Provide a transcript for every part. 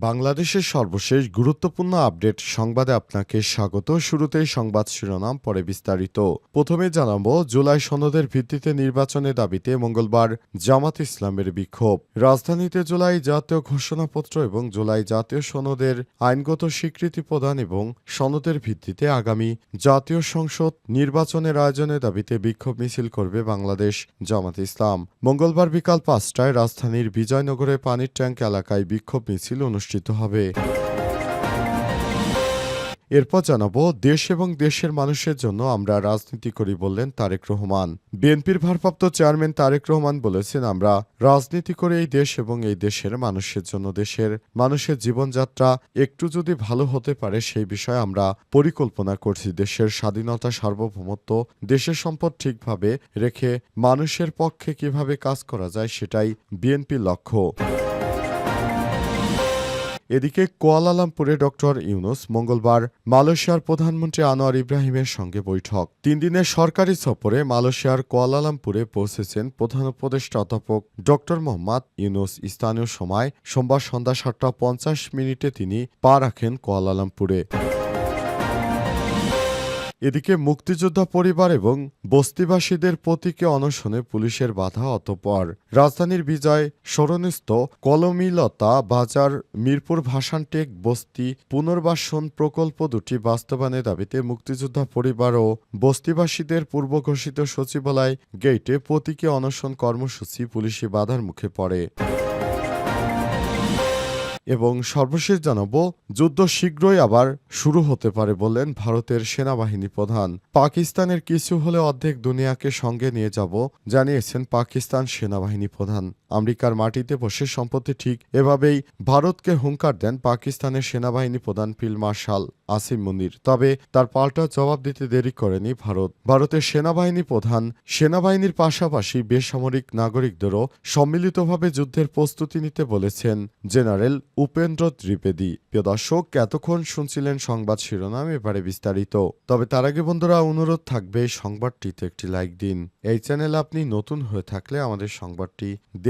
বাংলাদেশের সর্বশেষ গুরুত্বপূর্ণ আপডেট সংবাদে আপনাকে স্বাগত। শুরুতেই সংবাদ শিরোনাম, পরে বিস্তারিত। প্রথমে জানাব, জুলাই সনদের ভিত্তিতে নির্বাচনের দাবিতে মঙ্গলবার জামাত ইসলামের বিক্ষোভ। রাজধানীতে জুলাই জাতীয় ঘোষণাপত্র এবং জুলাই জাতীয় সনদের আইনগত স্বীকৃতি প্রদান এবং সনদের ভিত্তিতে আগামী জাতীয় সংসদ নির্বাচনের আয়োজনের দাবিতে বিক্ষোভ মিছিল করবে বাংলাদেশ জামাত ইসলাম। মঙ্গলবার বিকাল পাঁচটায় রাজধানীর বিজয়নগরে পানির ট্যাঙ্ক এলাকায় বিক্ষোভ মিছিল অনুষ্ঠিত হবে। এরপর জানাব, দেশ এবং দেশের মানুষের জন্য আমরা রাজনীতি করি বললেন তারেক রহমান। বিএনপির ভারপ্রাপ্ত চেয়ারম্যান তারেক রহমান বলেছেন, আমরা রাজনীতি করে এই দেশ এবং এই দেশের মানুষের জন্য। দেশের মানুষের জীবনযাত্রা একটু যদি ভালো হতে পারে, সেই বিষয়ে আমরা পরিকল্পনা করছি। দেশের স্বাধীনতা, সার্বভৌমত্ব, দেশের সম্পদ ঠিকভাবে রেখে মানুষের পক্ষে কীভাবে কাজ করা যায়, সেটাই বিএনপির লক্ষ্য। এদিকে কোয়ালালামপুরে ডক্টর ইউনুস মঙ্গলবার মালয়েশিয়ার প্রধানমন্ত্রী আনোয়ার ইব্রাহিমের সঙ্গে বৈঠক। তিন দিনের সরকারি সফরে মালয়েশিয়ার কোয়ালালামপুরে পৌঁছেছেন প্রধান উপদেষ্টা অধ্যাপক ডক্টর মোহাম্মদ ইউনুস। স্থানীয় সময় সোমবার সন্ধ্যা সাতটা পঞ্চাশ মিনিটে তিনি পা রাখেন কুয়ালালামপুরে। এদিকে মুক্তিযোদ্ধা পরিবার এবং বস্তিবাসীদের প্রতীকে অনশনে পুলিশের বাধা অতপর। রাজধানীর বিজয় স্মরণস্থ কলমিলতা বাজার, মিরপুর ভাসানটেক বস্তি পুনর্বাসন প্রকল্প দুটি বাস্তবায়নের দাবিতে মুক্তিযোদ্ধা পরিবার ও বস্তিবাসীদের পূর্ব ঘোষিত সচিবালয় গেটে প্রতীকে অনশন কর্মসূচি পুলিশি বাধার মুখে পড়ে। এবং সর্বশেষ জানাব, যুদ্ধ শীঘ্রই আবার শুরু হতে পারে বললেন ভারতের সেনাবাহিনী প্রধান। পাকিস্তানের কিছু হলে অর্ধেক দুনিয়াকে সঙ্গে নিয়ে যাব, জানিয়েছেন পাকিস্তান সেনাবাহিনী প্রধান। আমেরিকার মাটিতে বসে সম্পত্তি ঠিক এভাবেই ভারতকে হুঙ্কার দেন পাকিস্তানের সেনাবাহিনী প্রধান ফিল্ড মার্শাল আসিম মুনির। তবে তার পাল্টা জবাব দিতে দেরি করেনি ভারত। ভারতের সেনাবাহিনী প্রধান, সেনাবাহিনীর পাশাপাশি বেসামরিক নাগরিকদেরও সম্মিলিতভাবে যুদ্ধের প্রস্তুতি নিতে বলেছেন জেনারেল উপেন্দ্র ত্রিবেদী। প্রিয় দর্শক, এতক্ষণ শুনছিলেন সংবাদ শিরোনাম, এবারে বিস্তারিত। তবে তার আগে বন্ধুরা, অনুরোধ থাকবে, সংবাদটিতে একটি লাইক দিন। এই চ্যানেল আপনি নতুন হয়ে থাকলে আমাদের সংবাদটি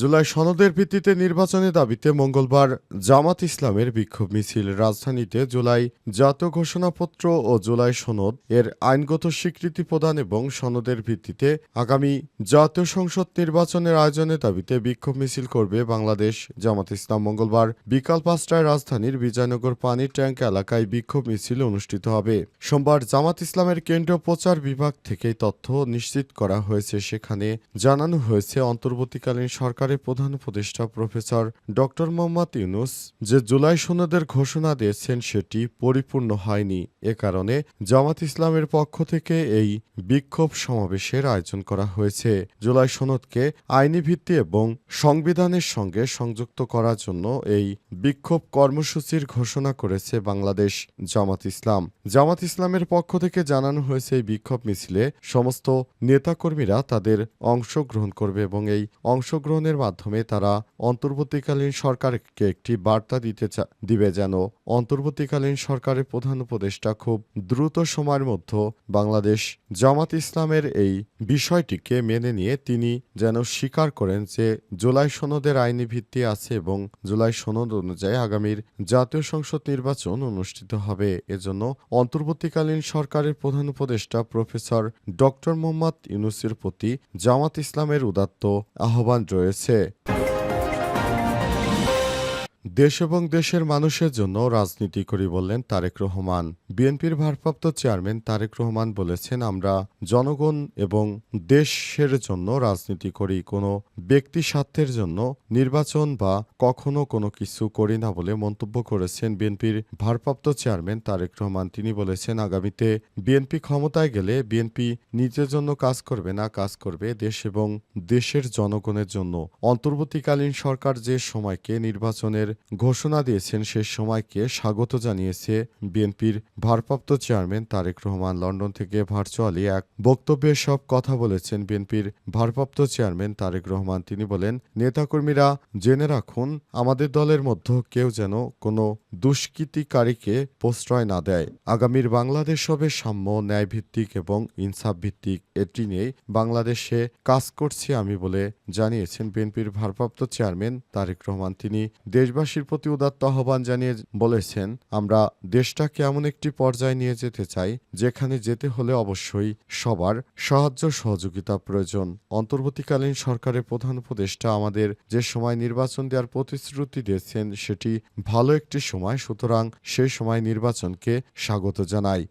জুলাই সনদের ভিত্তিতে নির্বাচনের দাবিতে মঙ্গলবার জামাত ইসলামের বিক্ষোভ মিছিল রাজধানীতে জুলাই জাতীয় ঘোষণাপত্র ও জুলাই সনদ এর আইনগত স্বীকৃতি প্রদান এবং সনদের ভিত্তিতে আগামী জাতীয় সংসদ নির্বাচনের আয়োজনের দাবিতে বিক্ষোভ মিছিল করবে বাংলাদেশ জামাত ইসলাম। মঙ্গলবার বিকাল পাঁচটায় রাজধানীর বিজয়নগর পানির ট্যাঙ্ক এলাকায় বিক্ষোভ মিছিল অনুষ্ঠিত হবে। সোমবার জামাত ইসলামের কেন্দ্রীয় প্রচার বিভাগ থেকে তথ্য নিশ্চিত করা হয়েছে। সেখানে জানানো হয়েছে, অন্তর্বর্তীকালীন সরকারের প্রধান উপদেষ্টা প্রফেসর ডক্টর মোহাম্মদ ইউনুস যে জুলাই সনদের ঘোষণা দিয়েছেন সেটি পরিপূর্ণ হয়নি। এ কারণে জামাত ইসলামের পক্ষ থেকে এই বিক্ষোভ সমাবেশের আয়োজন করা হয়েছে। জুলাই সনদকে আইনি ভিত্তি এবং সংবিধানের সঙ্গে সংযুক্ত করার জন্য এই বিক্ষোভ কর্মসূচির ঘোষণা করেছে বাংলাদেশ জামাত ইসলাম। জামাত ইসলামের পক্ষ থেকে জানানো হয়েছে এই বিক্ষোভ মিছিলে সমস্ত নেতাকর্মীরা তাদের অংশগ্রহণ করবে এবং এই অংশগ্রহণের মাধ্যমে তারা অন্তর্বর্তীকালীন সরকারকে একটি বার্তা দিতে দিবে যেন অন্তর্বর্তীকালীন সরকারের প্রধান উপদেষ্টা খুব দ্রুত সময়ের মধ্যে বাংলাদেশ জামাত ইসলামের এই বিষয়টিকে মেনে নিয়ে তিনি যেন স্বীকার করেন যে জুলাই সনদের আইনি ভিত্তি আছে এবং জুলাই সনদ অনুযায়ী আগামীর জাতীয় সংসদ নির্বাচন অনুষ্ঠিত হবে। এজন্য অন্তর্বর্তীকালীন সরকারের প্রধান উপদেষ্টা প্রফেসর ডক্টর মোহাম্মদ ইউনুসের প্রতি জামাত ইসলামের উদাত্ত আহ্বান রয়েছে। 对。দেশ এবং দেশের মানুষের জন্য রাজনীতি করি বললেন তারেক রহমান। বিএনপির ভারপ্রাপ্ত চেয়ারম্যান তারেক রহমান বলেছেন, আমরা জনগণ এবং দেশের জন্য রাজনীতি করি। কোনো ব্যক্তি স্বার্থের জন্য নির্বাচন বা কখনো কোনো কিছু করি না বলে মন্তব্য করেছেন বিএনপির ভারপ্রাপ্ত চেয়ারম্যান তারেক রহমান। তিনি বলেছেন, আগামীতে বিএনপি ক্ষমতায় গেলে বিএনপি নিজের জন্য কাজ করবে না, কাজ করবে দেশ এবং দেশের জনগণের জন্য। অন্তর্বর্তীকালীন সরকার যে সময়কে নির্বাচনের ঘোষণা দিয়েছেন সে সময়কে স্বাগত জানিয়েছে বিএনপির ভারপ্রাপ্ত চেয়ারম্যান তারেক রহমান। লন্ডন থেকে ভার্চুয়ালি এক বক্তব্যে সব কথা বলেছেন বিএনপির ভারপ্রাপ্ত চেয়ারম্যান তারেক রহমান। তিনি বলেন, নেতাকর্মীরা জেনে রাখুন, আমাদের দলের মধ্যে কেউ যেন কোনো দুষ্কৃতিকারীকে প্রশ্রয় না দেয়। আগামীর বাংলাদেশ হবে সাম্য, ন্যায়ভিত্তিক এবং ইনসাফ ভিত্তিক এটি নিয়েই বাংলাদেশে কাজ করছি আমি বলে জানিয়েছেন বিএনপির ভারপ্রাপ্ত চেয়ারম্যান তারেক রহমান। তিনি দেশবাসীর প্রতি উদাত্ত আহ্বান জানিয়ে বলেছেন, আমরা দেশটাকে এমন একটি পর্যায়ে নিয়ে যেতে চাই, যেখানে যেতে হলে অবশ্যই সবার সাহায্য সহযোগিতা প্রয়োজন। অন্তর্বর্তীকালীন সরকারের প্রধান উপদেষ্টা আমাদের যে সময় নির্বাচন দেওয়ার প্রতিশ্রুতি দিয়েছেন, সেটি ভালো একটি সময়, সুতরাং সেই সময় নির্বাচনকে স্বাগত জানাই।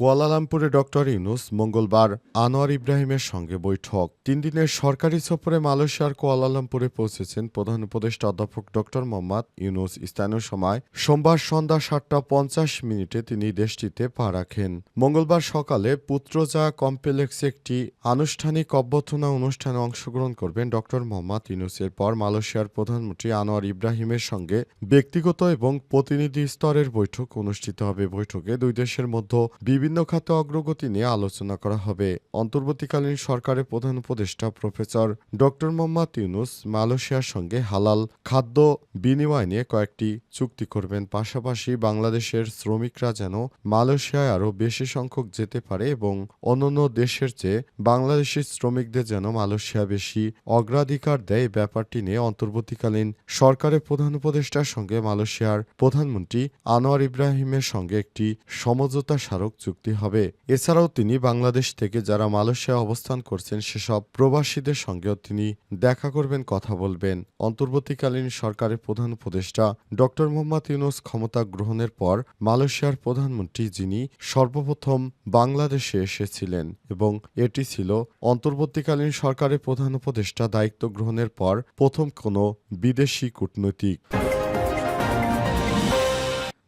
কুয়ালালামপুরে ডক্টর ইউনুস মঙ্গলবার আনোয়ার ইব্রাহিমের সঙ্গে বৈঠক। তিন দিনের সরকারি সফরে মালয়েশিয়ার কুয়ালালামপুরে পৌঁছেছেন প্রধান উপদেষ্টা অধ্যাপক ডক্টর মোহাম্মদ ইউনুস। স্থানীয় সময় সোমবার সন্ধ্যা সাতটা পঞ্চাশ মিনিটে তিনি দেশটিতে পা রাখেন। মঙ্গলবার সকালে পুত্রজা কমপ্লেক্সে একটি আনুষ্ঠানিক অভ্যর্থনা অনুষ্ঠানে অংশগ্রহণ করবেন ডক্টর মোহাম্মদ ইউনুসের পর মালয়েশিয়ার প্রধানমন্ত্রী আনোয়ার ইব্রাহিমের সঙ্গে ব্যক্তিগত এবং প্রতিনিধি স্তরের বৈঠক অনুষ্ঠিত হবে। বৈঠকে দুই দেশের মধ্যে বিভিন্ন খাতে অগ্রগতি নিয়ে আলোচনা করা হবে। অন্তর্বর্তীকালীন সরকারের প্রধান উপদেষ্টা প্রফেসর ডক্টর মোহাম্মদ ইউনুস মালয়েশিয়ার সঙ্গে হালাল খাদ্য বিনিময় নিয়ে কয়েকটি চুক্তি করবেন। পাশাপাশি বাংলাদেশের শ্রমিকরা যেন মালয়েশিয়ায় আরও বেশি সংখ্যক যেতে পারে এবং অন্যান্য দেশের চেয়ে বাংলাদেশি শ্রমিকদের যেন মালয়েশিয়া বেশি অগ্রাধিকার দেয় ব্যাপারটি নিয়ে অন্তর্বর্তীকালীন সরকারের প্রধান উপদেষ্টার সঙ্গে মালয়েশিয়ার প্রধানমন্ত্রী আনোয়ার ইব্রাহিমের সঙ্গে একটি সমঝোতা স্মারক চুক্তি হবে। এছাড়াও তিনি বাংলাদেশ থেকে যারা মালয়েশিয়া অবস্থান করছেন, সেসব প্রবাসীদের সঙ্গেও তিনি দেখা করবেন, কথা বলবেন। অন্তর্বর্তীকালীন সরকারের প্রধান উপদেষ্টা ডক্টর মোহাম্মদ ইউনুস ক্ষমতা গ্রহণের পর মালয়েশিয়ার প্রধানমন্ত্রী যিনি সর্বপ্রথম বাংলাদেশে এসেছিলেন এবং এটি ছিল অন্তর্বর্তীকালীন সরকারের প্রধান উপদেষ্টা দায়িত্ব গ্রহণের পর প্রথম কোনো বিদেশি কূটনৈতিক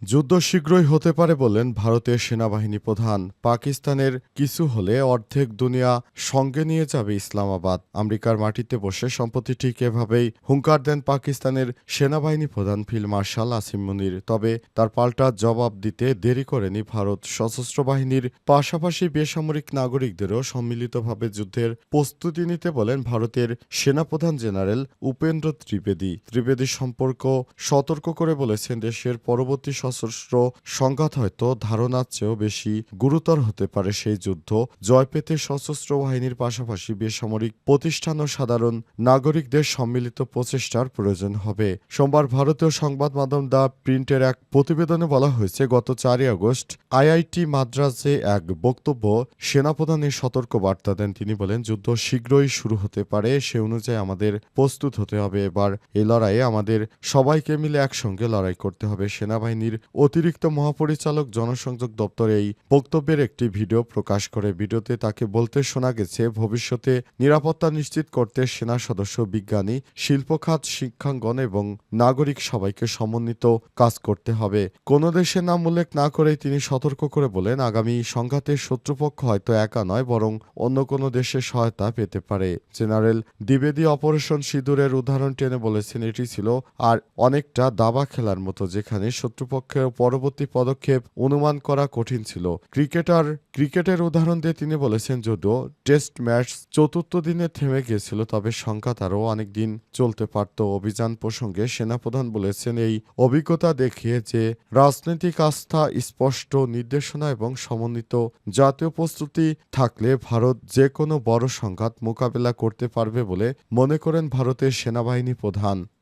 যুদ্ধ শীঘ্রই হতে পারে বলেন ভারতের সেনাবাহিনী প্রধান। পাকিস্তানের কিছু হলে অর্ধেক দুনিয়া সঙ্গে নিয়ে যাবে ইসলামাবাদ। আমেরিকার মাটিতে বসে সম্প্রতি ঠিক এভাবেই হুঙ্কার দেন পাকিস্তানের সেনাবাহিনী প্রধান ফিল্ড মার্শাল আসিম মুনির। তবে তার পাল্টা জবাব দিতে দেরি করেনি ভারত। সশস্ত্র বাহিনীর পাশাপাশি বেসামরিক নাগরিকদেরও সম্মিলিতভাবে যুদ্ধের প্রস্তুতি নিতে বলেন ভারতের সেনাপ্রধান জেনারেল উপেন্দ্র ত্রিবেদী। ত্রিবেদী সম্পর্ক সতর্ক করে বলেছেন দেশের পরবর্তী সশস্ত্র সংঘাত হয়তো ধারণার চেয়েও বেশি গুরুতর হতে পারে সেই যুদ্ধ। জয় পেতে সশস্ত্র বাহিনীর পাশাপাশি বেসামরিক প্রতিষ্ঠান ও সাধারণ নাগরিকদের সম্মিলিত প্রচেষ্টার প্রয়োজন হবে। সোমবার ভারতীয় সংবাদ মাধ্যম দ্য প্রিন্টের এক প্রতিবেদনে বলা হয়েছে, গত চারই আগস্ট আইআইটি মাদ্রাজে এক বক্তব্য সেনাপ্রধানের সতর্ক বার্তা দেন। তিনি বলেন, যুদ্ধ শীঘ্রই শুরু হতে পারে, সে অনুযায়ী আমাদের প্রস্তুত হতে হবে। এবার এই লড়াইয়ে আমাদের সবাইকে মিলে একসঙ্গে লড়াই করতে হবে। সেনাবাহিনীর অতিরিক্ত মহাপরিচালক জনসংযোগ দপ্তর এই বক্তব্যের একটি ভিডিও প্রকাশ করে। ভিডিওতে তাকে বলতে শোনা গেছে, ভবিষ্যতে নিরাপত্তা নিশ্চিত করতে সেনা সদস্য, বিজ্ঞানী শিল্পখাত শিক্ষাঙ্গন এবং নাগরিক সবাইকে সমন্বিত কাজ করতে হবে। কোন দেশের নাম উল্লেখ না করে তিনি সতর্ক করে বলেন, আগামী সংঘাতে শত্রুপক্ষ হয়তো একা নয়, বরং অন্য কোনো দেশের সহায়তা পেতে পারে। জেনারেল দ্বিবেদী অপারেশন সিঁদুরের উদাহরণ টেনে বলেছেন, এটি ছিল আর অনেকটা দাবা খেলার মতো, যেখানে শত্রুপক্ষের পরবর্তী পদক্ষেপ অনুমান করা কঠিন ছিল। ক্রিকেটার, ক্রিকেটের উদাহরণ দিয়ে তিনি বলেছেন, যদিও টেস্ট ম্যাচ চতুর্থ দিনে থেমে গিয়েছিল, তবে সংখ্যা তারও অনেক দিন চলতে পারত। অভিযান প্রসঙ্গে সেনাপ্রধান বলেছেন, এই অভিজ্ঞতা দেখিয়ে যে রাজনৈতিক আস্থা, স্পষ্ট নির্দেশনা এবং সমন্বিত জাতীয় প্রস্তুতি থাকলে ভারত যে কোনো বড় সংঘাত মোকাবেলা করতে পারবে বলে মনে করেন ভারতের সেনাবাহিনী প্রধান।